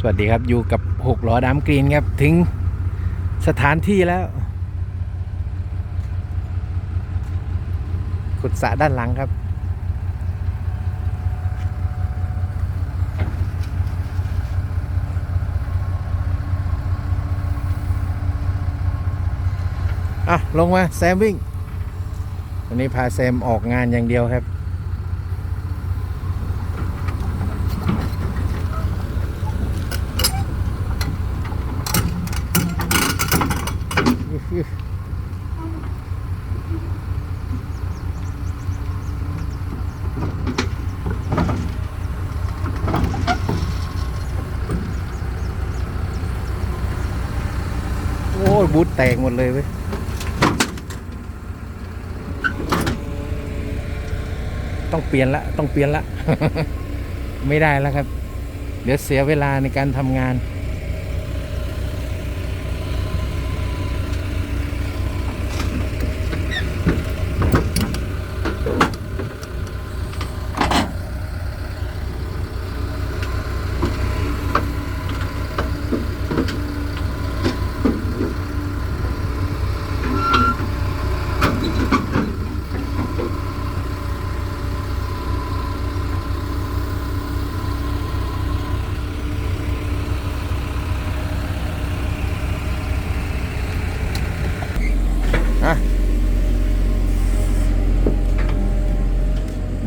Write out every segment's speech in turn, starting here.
สวัสดีครับอยู่กับหกล้อดามกรีนครับ ถึงสถานที่แล้ว ขุดสระด้านหลังครับ อะ ลงมา แซมวิ่ง วันนี้พาแซมออกงานอย่างเดียวครับ โอ้ย บูทแตกหมดเลยเว้ยต้องเปลี่ยนละ ต้องเปลี่ยนละ ไม่ได้แล้วครับ เดี๋ยวเสียเวลาในการทำงาน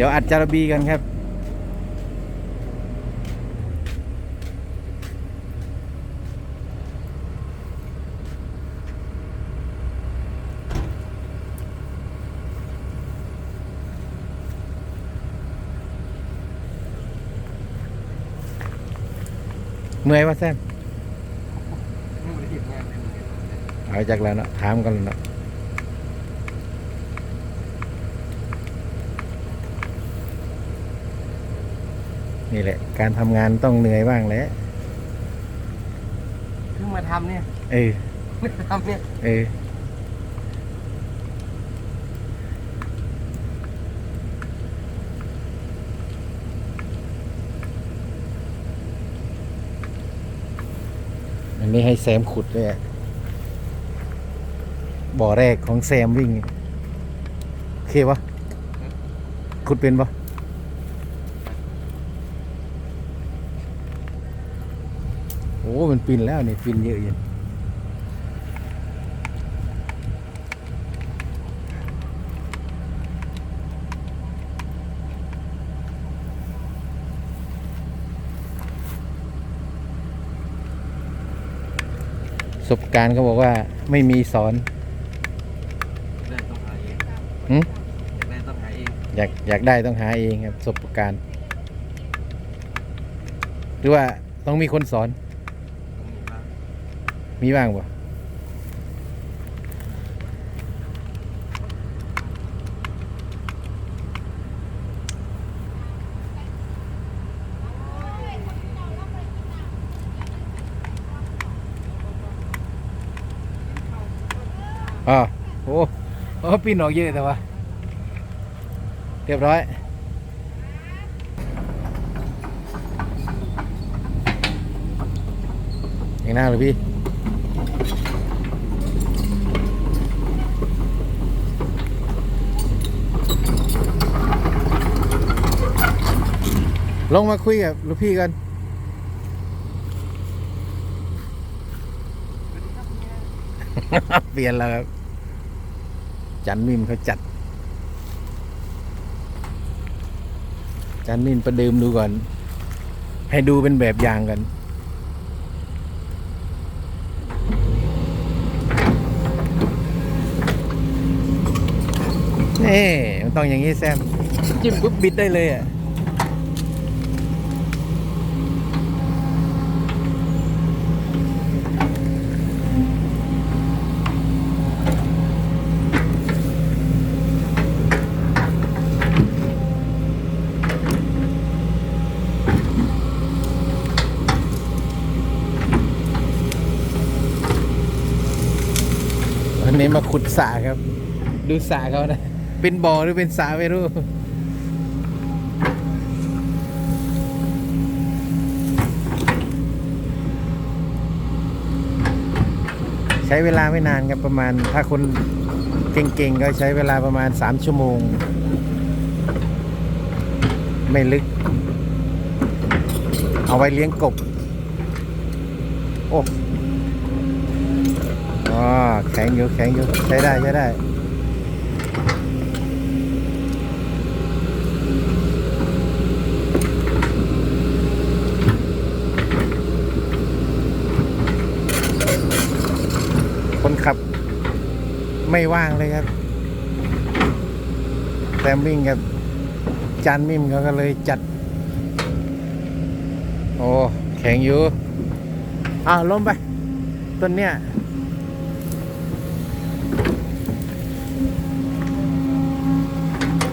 ดี๋ยวอัดจารบีกันครับ เมื่อยวะแซมเอาจากแล้วเนาะถามกันแล้วเนาะ นี่แหละ การทำงานต้องเหนื่อยบ้างแหล้วเพิ่งมาทำเนี่ยเออเพิ่งมาทำเนี่ยเอออันนี้ให้แซมขุดเลยอะบ่อแรกของแซมวิ่งโอเควะขุดเป็นปะ อ้มันปินแล้วนี่ปินเยอะอยู่ประสบการณ์เขาบอกว่าไม่มีสอนได้ต้องหาเองหึได้ต้องหาเองอยากอยากได้ต้องหาเองครับประสบการณ์ หรือว่าต้องมีคนสอนต้อง มีบ้างมีบ้างปะอ๋อโอ้โอ้ปีนออกเยอะแต่ว่าเรียบร้อยอย่างหน้าเลยพี่ ลงมาคุยกับลูกพี่กัน เปลี่ยนแล้วครับ จันมิมเขาจัด จันมิมประเดิมดูก่อน ให้ดูเป็นแบบอย่างกัน นี่มันต้องอย่างนี้แซมจิ้มปุ๊บบิดได้เลยอะวันนี้มาขุดสระครับ ดูสระเขานะ เป็นบ่อหรือเป็นสาไม่รู้ใช้เวลาไม่นานครับประมาณ ถ้าคนเก่งๆ ก็ใช้เวลาประมาณ 3 ชั่วโมง ไม่ลึก เอาไว้เลี้ยงกบ โอ้แข็งอยู่แข็งอยู่ใช้ได้ ใช้ได้ ไม่ว่างเลยครับแซมวิ่งกับจานมิมเขาก็เลยจัด โอ้แข็งอยู่อ้าวล้มไปต้นเนี้ย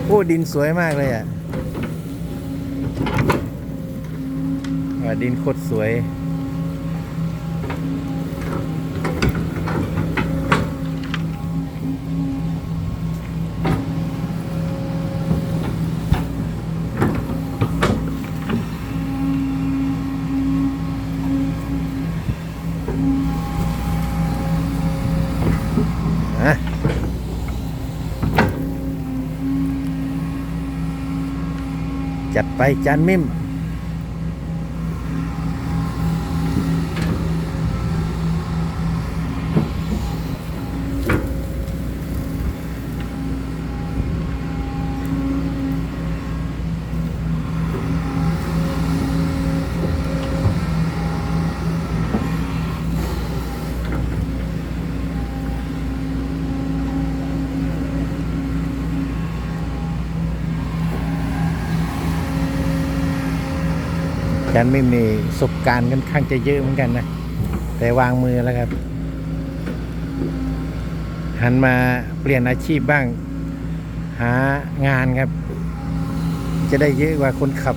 โอ้ดินสวยมากเลยอะดินโคตรสวย จัดไปจานมิม จันมิมนี่ประสบการณ์ค่อนข้างจะเยอะเหมือนกันนะ แต่วางมือแล้วครับ หันมาเปลี่ยนอาชีพบ้าง หางานครับ จะได้เยอะกว่าคนขับ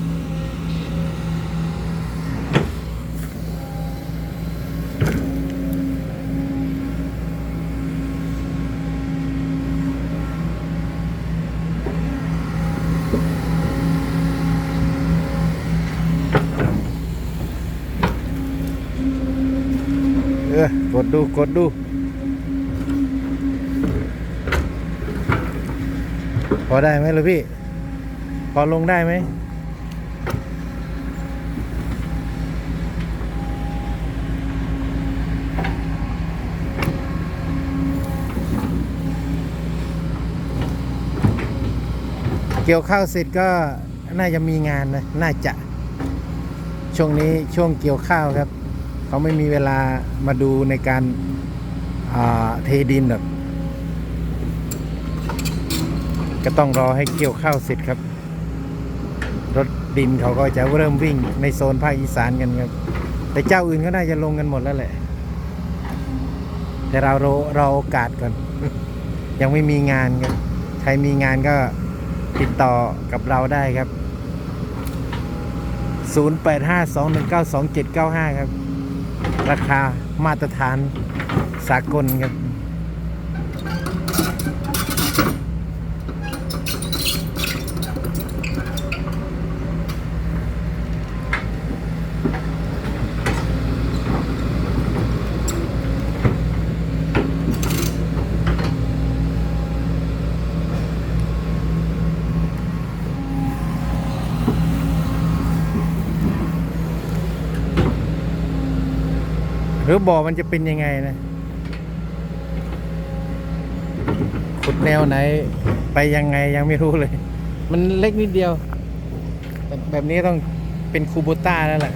อกดดูกดดูพอได้ไหมลูกพี่ พอลงได้ไหมเกี่ยวข้าวเสร็จก็น่าจะมีงานนะ น่าจะ ช่วงนี้ช่วงเกี่ยวข้าวครับ เขาไม่มีเวลามาดูในการาเทดินหรอกก็ต้องรอให้เกี่ยวข้าวเสร็จครับ รถดินเขาก็จะเริ่มวิ่งในโซนภาคอีสานกันครับ แต่เจ้าอื่นก็น่าจะลงกันหมดแล้วแหละ แต่เราเราเราโอกาสก่อน ยังไม่มีงานครับ ใครมีงานก็ติดต่อกับเราได้ครับ 0852192795 ครับ ราคามาตรฐานสากลครับ อบ่อมันจะเป็นยังไงนะขุดแนวไหน ไปยังไงยังไม่รู้เลย มันเล็กนิดเดียว แบบแบบนี้ต้องเป็นคูโบต้าแล้วแหละ